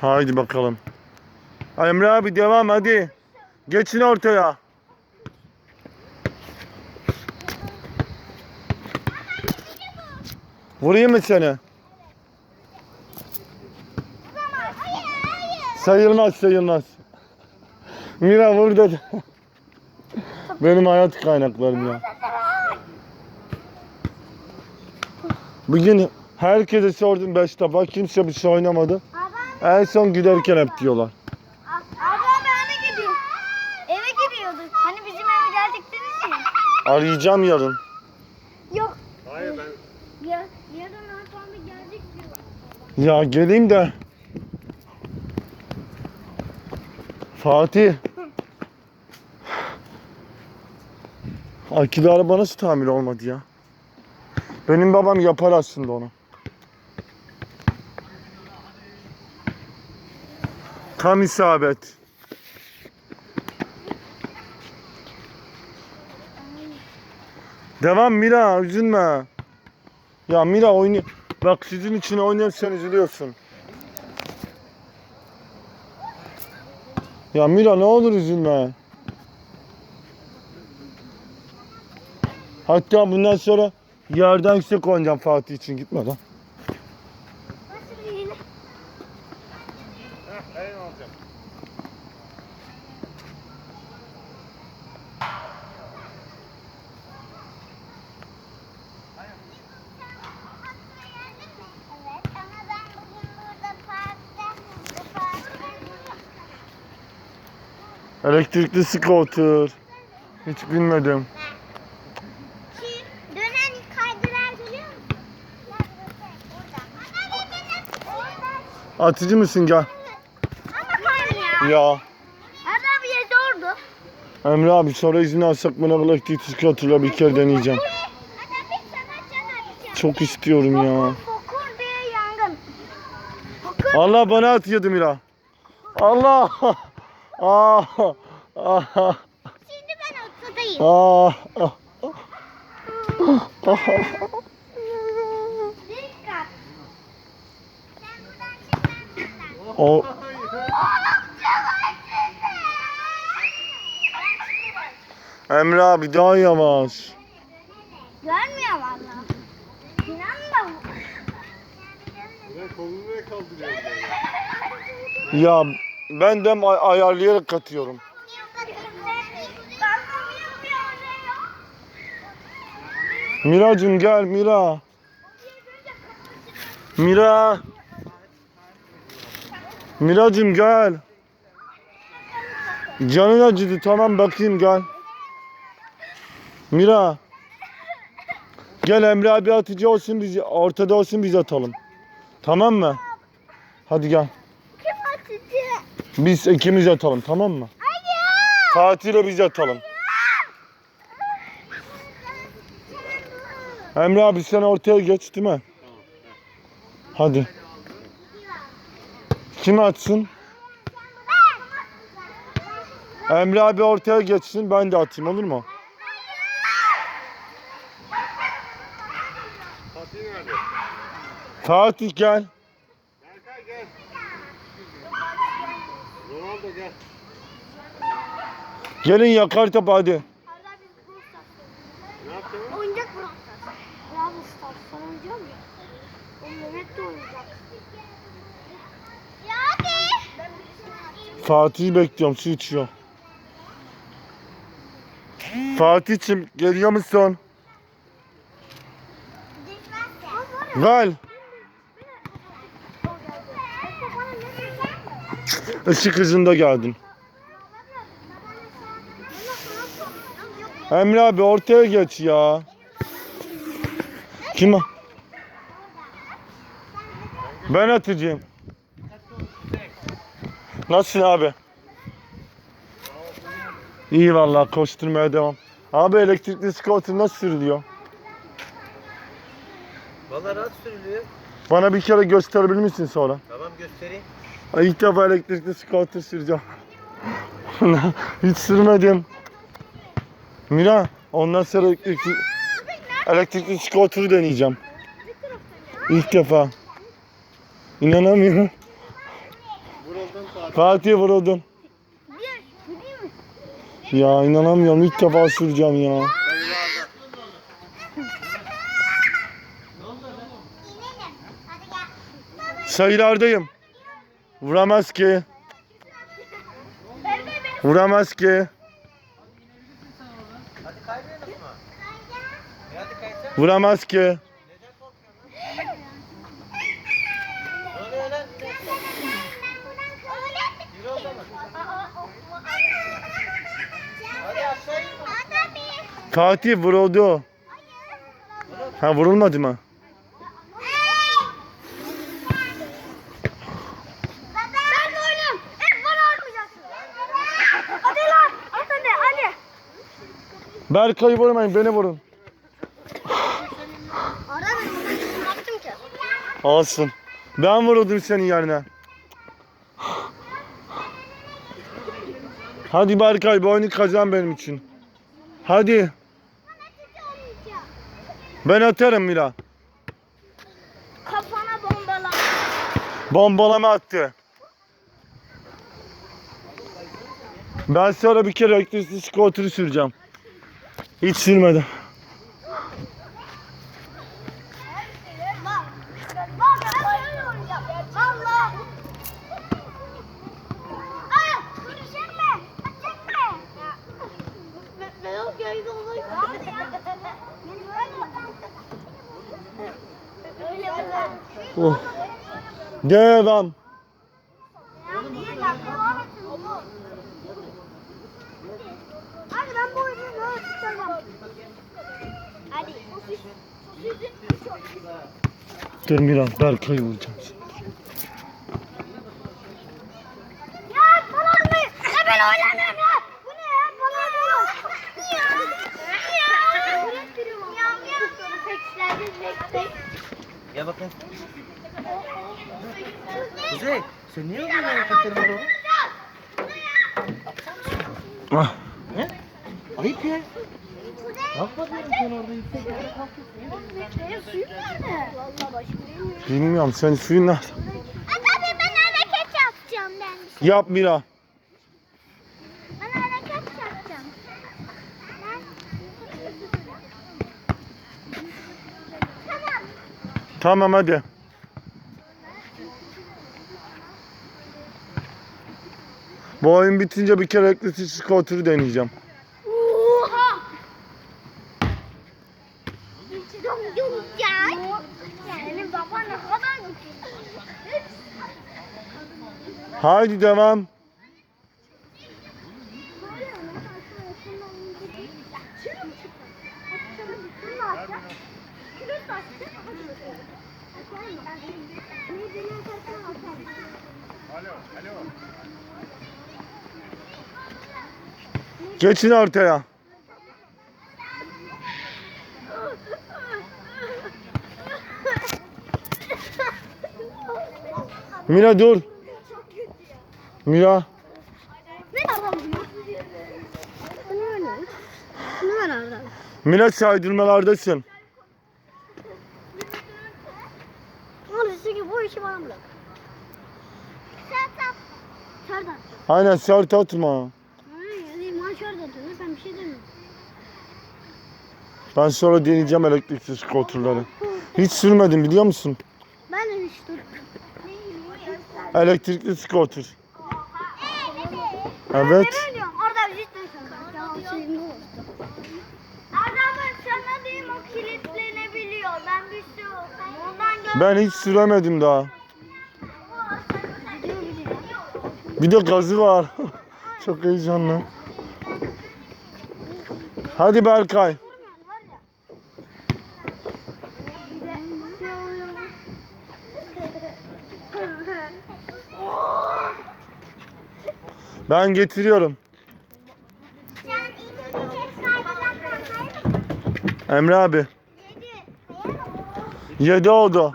Haydi bakalım. Emre abi devam hadi. Geçin ortaya. Vurayım mı seni? Sayılmaz sayılmaz. Mira vur dedi. Benim hayat kaynaklarım ya. Bugün herkese sordum 5 defa kimse bir şey oynamadı. En son giderken hep diyorlar. ablam eve gidiyor. Eve gidiyorduk. Hani bizim eve geldiktiniz ya. Arayacağım yarın. Yok. Hayır ben Ya, yarın arkamda geldik diyor. Ya geleyim de. Fatih. Akülü araba nasıl tamir olmadı ya? Benim babam yapar aslında onu. Tam isabet. Devam Mira üzülme. Ya Mira oynuyor. Bak sizin için oynuyorsan üzülüyorsun. Ya Mira ne olur üzülme. Hatta bundan sonra yerden yüksek oynayacağım Fatih için gitmeden. Nasıl bir yine? Heh, en alacağım. Evet ama ben bugün burada parkta bu parkta Elektrikli scooter. Hiç bilmedim. Dönen kaydırar musun? Burada. Atıcı mısın gel. Ama kaymıyor. Ya. Arabiye zordu. Emre abi sonra izin alsak bana elektrikli scooter'la bir kere deneyeceğim. Çok istiyorum ya. Fokur diye yangın. Fokur. Allah bana atıyordu Mira. Allah. Ah. Ah. Şimdi ben ortadayım. Dikkat. Sen buradan çık ben buradan. O Emre abi daha yavaş. Görmüyor valla. İnanma. Ben kolumu ne kaldırıyorum böyle? Ya ben de ay- ayarlayarak katıyorum. Miracım gel Mira. Mira. Miracım gel. Canın acıdı tamam bakayım gel. Mira. Gel Emre abi atıcı olsun biz ortada olsun biz atalım. Tamam mı? Hadi gel. Biz ikimiz atalım tamam mı? Hayır. Fatih ile biz atalım. Emre abi sen ortaya geç değil mi? Hadi. Kim atsın? Emre abi ortaya geçsin ben de atayım olur mu? Fatih nerede? Fatih gel. Berkay gel. Gel. Gelin yakar topu hadi. Ne yapacaksın? Oyuncak Brawl Stars. Brawl Stars. Sen oynayacak mısın? O Mehmet de oynayacak. Ya hadi. Fatih'i bekliyorum su içiyor. Fatih'cim geliyor musun? Gel. Işık hızında geldin. Emre abi ortaya geç ya. Kim? Ben atacağım. Nasılsın abi? İyi vallahi koşturmaya devam. Abi elektrikli scooter nasıl sürülüyor? Valla rahat sürülüyor. Bana bir kere gösterebilir misin sonra? Tamam göstereyim. Ay, İlk defa elektrikli scooter süreceğim. Hiç sürmedim. Mira ondan sonra elektrikli, elektrikli scooter'ı deneyeceğim. İlk defa. İnanamıyorum. Fatih. Vuruldum. Ya inanamıyorum ilk defa süreceğim ya. Sayılarda. Sayılardayım. Vuramaz ki. Vuramaz ki. Vuramaz ki. Fatih vuruldu. Ha vurulmadı mı? Ben de oynuyorum. Hep bana atmayacaksın. Hadi lan. At hadi hadi. Berkay'ı vurmayın beni vurun. Ara ben yaptım ki? Alsın. Ben vuruldum senin yerine. Hadi Berkay bu oyunu kazan benim için. Hadi. Ben atarım Mila. Kafana bombala. Bombalama attı. Ben sonra bir kere elektrikli skoteri süreceğim. Hiç sürmedim. Bak. Bak ben böyle oynayacağım. Allah. Ay, bunu çekme. Çekme. Ben, ben o köyde olayım. Hadi ya. Öyle öyle. Oh. Devam. Hadi ben bu oyunu böyle tutacağım. Hadi. Dur Mila Berkay'ı vuracağım. Ya falan mı? Ya ben oynamıyorum ya. Bu ne ya? Falan mı? Ya. Ya. Ya. Ya. Gel bakayım. Kuzey sen niye hareketlerin var oğlum? Kalkma diyorum sen orada yüksek yerde kalkıyorsun. Benim suyum nerede? Valla başım bilmiyorum. Sen suyun nerede? Abi ben hareket yapacağım ben. Yap Mila. Ben hareket yapacağım. Ben... Tamam. Tamam hadi. Bu oyun bitince bir kere elektrikli skoteri deneyeceğim. Haydi devam. Geçin ortaya. Mila dur. Arda. Mila saydırmalardasın. Çünkü bu işi bana bırak. Sen tap. Çardan. Aynen şart atma. Hayır, maaş orada duruyor. Ben bir şey demiyorum. Ben sonra deneyeceğim elektrikli skoterları. Hiç sürmedim biliyor musun? Ben de hiç dur. Elektrikli skoter. Evet. Ben diyorum. Orada bir şey. Adamın sana diyeyim o kilitlenebiliyor. Ben bir şey Ondan gör. Ben hiç süremedim daha. Bir de gazı var. Çok heyecanlı. Hadi Berkay. Ben getiriyorum. Emre abi. 7 oldu.